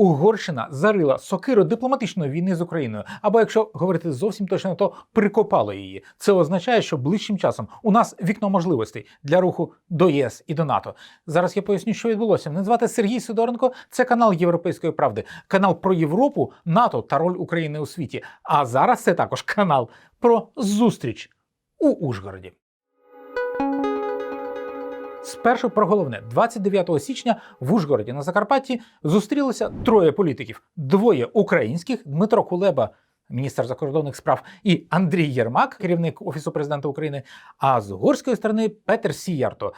Угорщина зарила сокиру дипломатичної війни з Україною, або якщо говорити зовсім точно, то прикопала її. Це означає, що ближчим часом у нас вікно можливостей для руху до ЄС і до НАТО. Зараз я поясню, що відбулося. Мене звати Сергій Сидоренко. Це канал Європейської правди, канал про Європу, НАТО та роль України у світі. А зараз це також канал про зустріч у Ужгороді. Спершу про головне, 29 січня в Ужгороді на Закарпатті зустрілися троє політиків: двоє українських Дмитро Кулеба, міністр закордонних справ, і Андрій Єрмак, керівник офісу президента України. А з угорської сторони Петер Сіярто,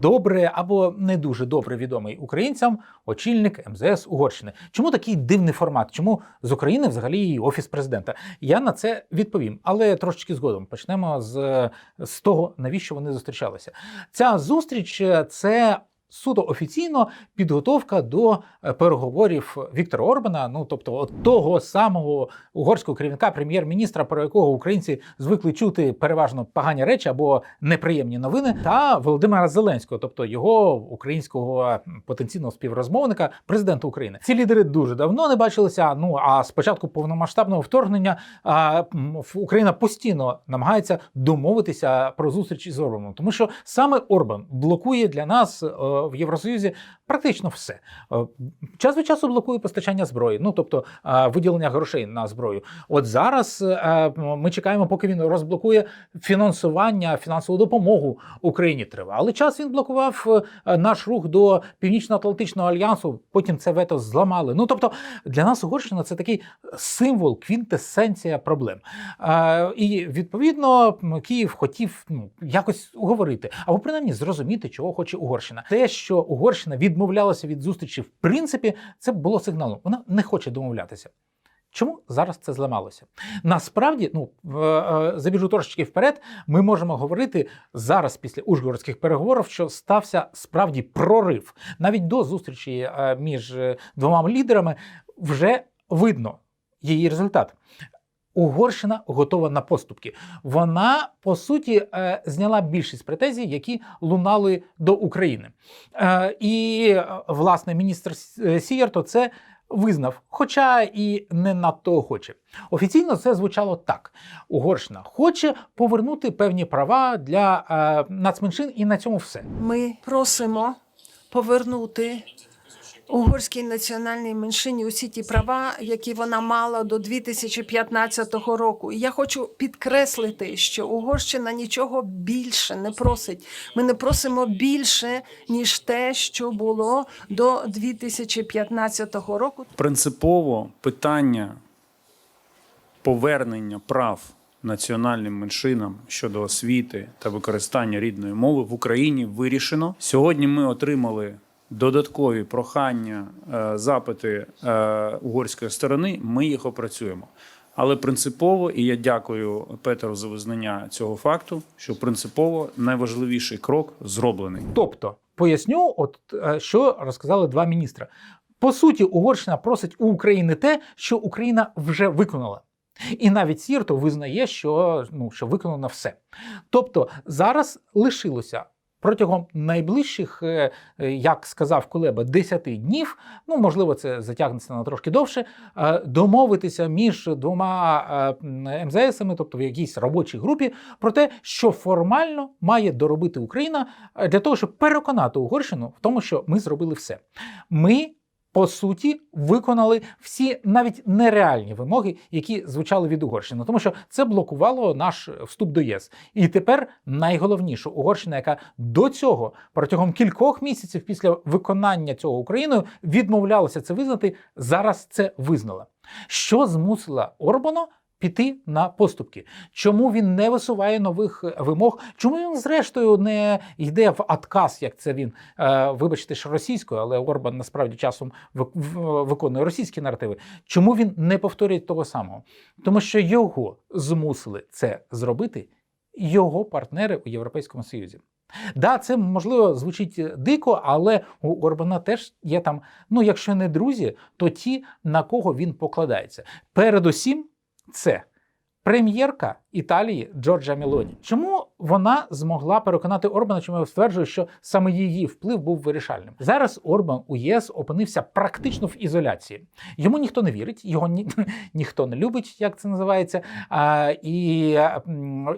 добре або не дуже добре відомий українцям, очільник МЗС Угорщини. Чому такий дивний формат? Чому з України взагалі і офіс президента? Я на це відповім, але трошечки згодом почнемо з, з того, навіщо вони зустрічалися. Ця зустріч е, це. Суто офіційно підготовка до е, переговорів Віктора Орбана, ну тобто от того самого угорського керівника, прем'єр-міністра, про якого українці звикли чути переважно погані речі або неприємні новини, та Володимира Зеленського, тобто його українського потенційного співрозмовника, президента України. Ці лідери дуже давно не бачилися. Ну а з початку повномасштабного вторгнення а, Україна постійно намагається домовитися про зустріч із Орбаном, тому що саме Орбан блокує для нас е, в Євросоюзі практично все. Е, Час від часу блокує постачання зброї, ну тобто е, виділення грошей на зброю. От зараз е, ми чекаємо, поки він розблокує фінансування, фінансову допомогу Україні. Тривалий час він блокував наш рух до Північно-Атлантичного альянсу. Потім це вето зламали. Ну тобто для нас Угорщина це такий символ, квінтесенція проблем. І відповідно Київ хотів ну, якось уговорити, або принаймні зрозуміти, чого хоче Угорщина. Те, що Угорщина відмовлялася від зустрічі, в принципі, це було сигналом. Вона не хоче домовлятися. Чому зараз це зламалося? Насправді, ну е, забіжу трошечки вперед. Ми можемо говорити зараз, після ужгородських переговорів, що стався справді прорив. Навіть до зустрічі е, між е, двома лідерами вже видно її результат. Угорщина готова на поступки. Вона по суті е, зняла більшість претензій, які лунали до України. Е, І е, власне міністр С- Сіярто це визнав, хоча і не надто охоче. Офіційно це звучало так: Угорщина хоче повернути певні права для е, нацменшин, і на цьому все. Ми просимо повернути угорській національній меншині усі ті права, які вона мала до 2015 року. І я хочу підкреслити, що Угорщина нічого більше не просить. Ми не просимо більше ніж те, що було до 2015 року. Принципово питання повернення прав національним меншинам щодо освіти та використання рідної мови в Україні вирішено. Сьогодні ми отримали додаткові прохання, е, запити е, угорської сторони. Ми їх опрацюємо. Але принципово, і я дякую Петеру за визнання цього факту, що принципово найважливіший крок зроблений. Тобто, поясню, от е, що розказали два міністри. По суті, Угорщина просить у України те, що Україна вже виконала. І навіть Сірто визнає, що, ну, що виконано все. Тобто зараз лишилося протягом найближчих, е, е, як сказав Кулеба, 10 днів, ну можливо, це затягнеться на трошки довше, е, домовитися між двома МЗСами, тобто в якійсь робочій групі, про те, що формально має доробити Україна для того, щоб переконати Угорщину в тому, що ми зробили все. Ми. По суті, виконали всі навіть нереальні вимоги, які звучали від Угорщини, тому що це блокувало наш вступ до ЄС. І тепер найголовніше Угорщина, яка до цього протягом кількох місяців після виконання цього Україною відмовлялася це визнати, зараз це визнала. Що змусила Орбана піти на поступки? Чому він не висуває нових е, вимог? Чому він, зрештою, не йде в отказ, як це він, е, вибачте, що російською, але Орбан насправді часом вик- виконує російські наративи. Чому він не повторює того самого? Тому що його змусили це зробити його партнери у Європейському Союзі. Да, це можливо звучить дико, але у Орбана теж є там, ну якщо не друзі, то ті, на кого він покладається. Передусім, це прем'єрка Італії Джорджа Мелоні. Чому вона змогла переконати Орбана, чому я стверджую, що саме її вплив був вирішальним. Зараз Орбан у ЄС опинився практично в ізоляції. Йому ніхто не вірить, його ні, ніхто не любить, як це називається. А, і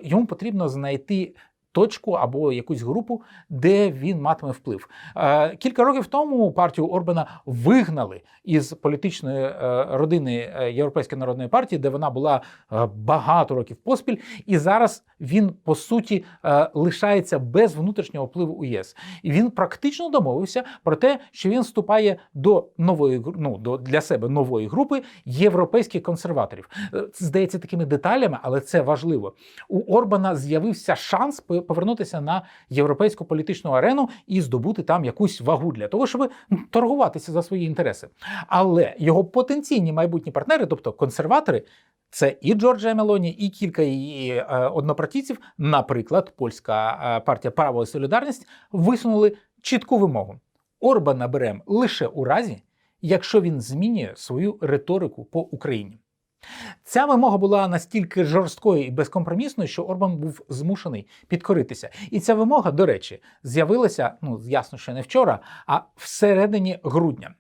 йому потрібно знайти. Точку або якусь групу, де він матиме вплив. Е, Кілька років тому партію Орбана вигнали із політичної е, родини е, Європейської народної партії, де вона була багато років поспіль, і зараз він по суті лишається без внутрішнього впливу у ЄС. І він практично домовився про те, що він вступає до нової ну, до для себе нової групи європейських консерваторів. Здається такими деталями, але це важливо. У Орбана з'явився шанс повернутися на європейську політичну арену і здобути там якусь вагу для того, щоб торгуватися за свої інтереси. Але його потенційні майбутні партнери, тобто консерватори, це і Джорджія Мелоні, і кілька її е, однопартійців, наприклад, польська е, партія Право і Солідарність, висунули чітку вимогу: Орбана берем лише у разі, якщо він змінює свою риторику по Україні. Ця вимога була настільки жорсткою і безкомпромісною, що Орбан був змушений підкоритися. І ця вимога, до речі, з'явилася ну ясно, що не вчора, а всередині грудня.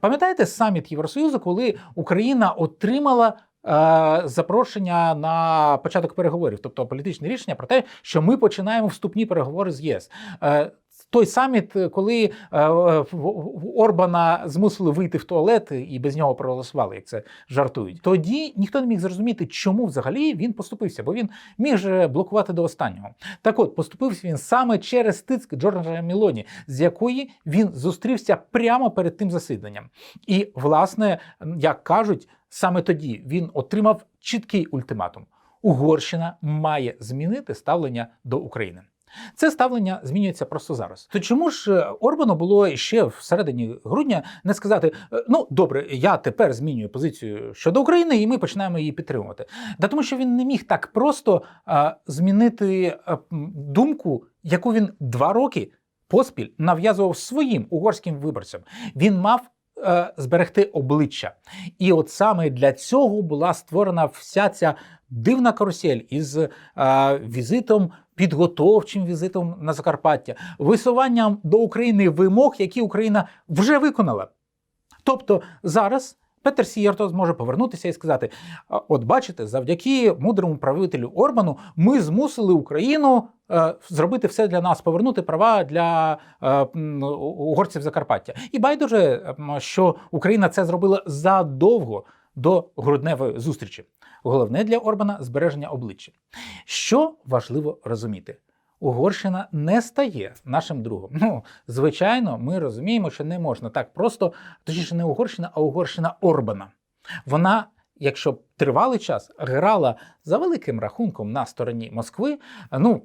Пам'ятаєте саміт Євросоюзу, коли Україна отримала е, запрошення на початок переговорів, тобто політичне рішення про те, що ми починаємо вступні переговори з ЄС. Е, той саміт, коли е, в- в Орбана змусили вийти в туалет і без нього проголосували, як це жартують. Тоді ніхто не міг зрозуміти, чому взагалі він поступився, бо він міг же блокувати до останнього. Так от поступився він саме через тиск Джорджа Мілоні, з якої він зустрівся прямо перед тим засіданням. І, власне, як кажуть, саме тоді він отримав чіткий ультиматум: Угорщина має змінити ставлення до України. Це ставлення змінюється просто зараз. То чому ж е, Орбану було ще в середині грудня не сказати: е, ну добре, я тепер змінюю позицію щодо України, і ми починаємо її підтримувати? Да тому, що він не міг так просто е, змінити м, думку, яку він два роки поспіль нав'язував своїм угорським виборцям. Він мав. Е, Зберегти обличчя, і от саме для цього була створена вся ця дивна карусель із е, візитом підготовчим візитом на Закарпаття, висуванням до України вимог, які Україна вже виконала. Тобто зараз Петер Сієрто зможе повернутися і сказати: от бачите, завдяки мудрому правителю Орбану ми змусили Україну е, зробити все для нас, повернути права для е, угорців Закарпаття. І байдуже, що Україна це зробила задовго до грудневої зустрічі. Головне для Орбана збереження обличчя. Що важливо розуміти? Угорщина не стає нашим другом. Ну, звичайно, ми розуміємо, що не можна так просто, точніше, не Угорщина, а Угорщина Орбана. Вона, якщо тривалий час грала за великим рахунком на стороні Москви, ну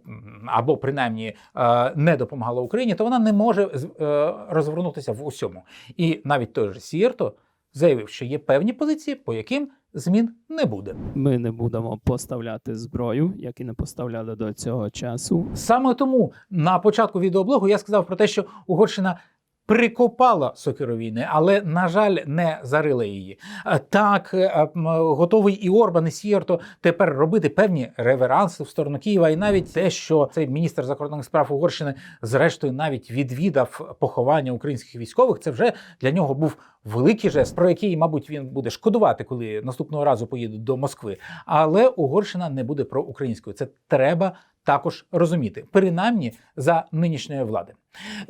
або принаймні е, не допомагала Україні, то вона не може е, розвернутися в усьому. І навіть той же Сієрто заявив, що є певні позиції, по яким змін не буде. Ми не будемо поставляти зброю, як і не поставляли до цього часу. Саме тому на початку відеоблогу я сказав про те, що Угорщина прикопала сокиру але, на жаль, не зарила її. Е, Так, е, готовий і Орбан, і Сієрто тепер робити певні реверанси в сторону Києва, і навіть те, що цей міністр закордонних справ Угорщини, зрештою, навіть відвідав поховання українських військових, це вже для нього був великий жест, про який, мабуть, він буде шкодувати, коли наступного разу поїде до Москви. Але Угорщина не буде проукраїнською. Це треба також розуміти, принаймні за нинішньої влади.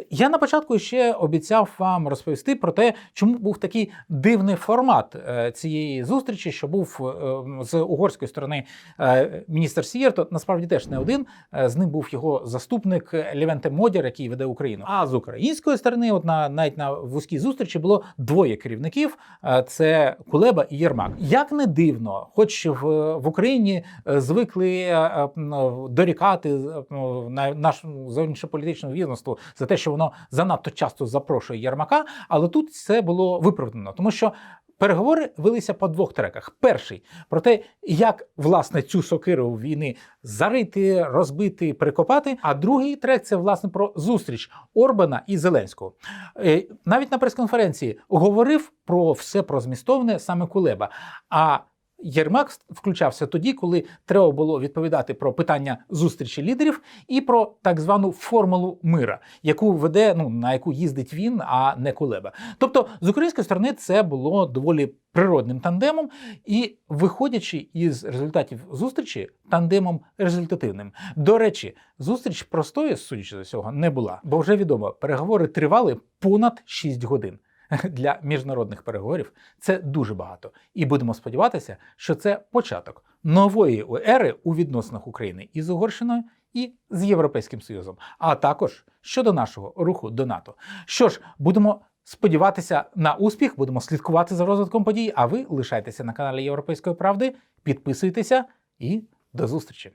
Я на початку ще обіцяв вам розповісти про те, чому був такий дивний формат е, цієї зустрічі, що був е, з угорської сторони е, міністр Сієрто. Насправді теж не один. З ним був його заступник Левенте Модір, який веде Україну. А з української сторони, от на навіть на вузькій зустрічі було двоє керівників: це Кулеба і Єрмак. Як не дивно, хоч в, в Україні звикли дорікати на нашому зовнішньополітичному відомству за те, що воно занадто часто запрошує Єрмака, але тут це було виправдано, тому що. Переговори велися по двох треках. Перший про те, як власне цю сокиру війни зарити, розбити, прикопати. А другий трек це власне про зустріч Орбана і Зеленського. Е, Навіть на прес-конференції говорив про все про змістовне саме Кулеба. А Єрмак включався тоді, коли треба було відповідати про питання зустрічі лідерів і про так звану формулу мира, яку веде, ну на яку їздить він, а не Кулеба. Тобто, з української сторони це було доволі природним тандемом, і виходячи із результатів зустрічі, тандемом результативним. До речі, зустріч простою, судячи з усього, не була, бо вже відомо, переговори тривали понад 6 годин. Для міжнародних переговорів це дуже багато. І будемо сподіватися, що це початок нової ери у відносинах України із Угорщиною і з Європейським Союзом, а також щодо нашого руху до НАТО. Що ж, будемо сподіватися на успіх, будемо слідкувати за розвитком подій. А ви лишайтеся на каналі Європейської правди, підписуйтеся і до зустрічі!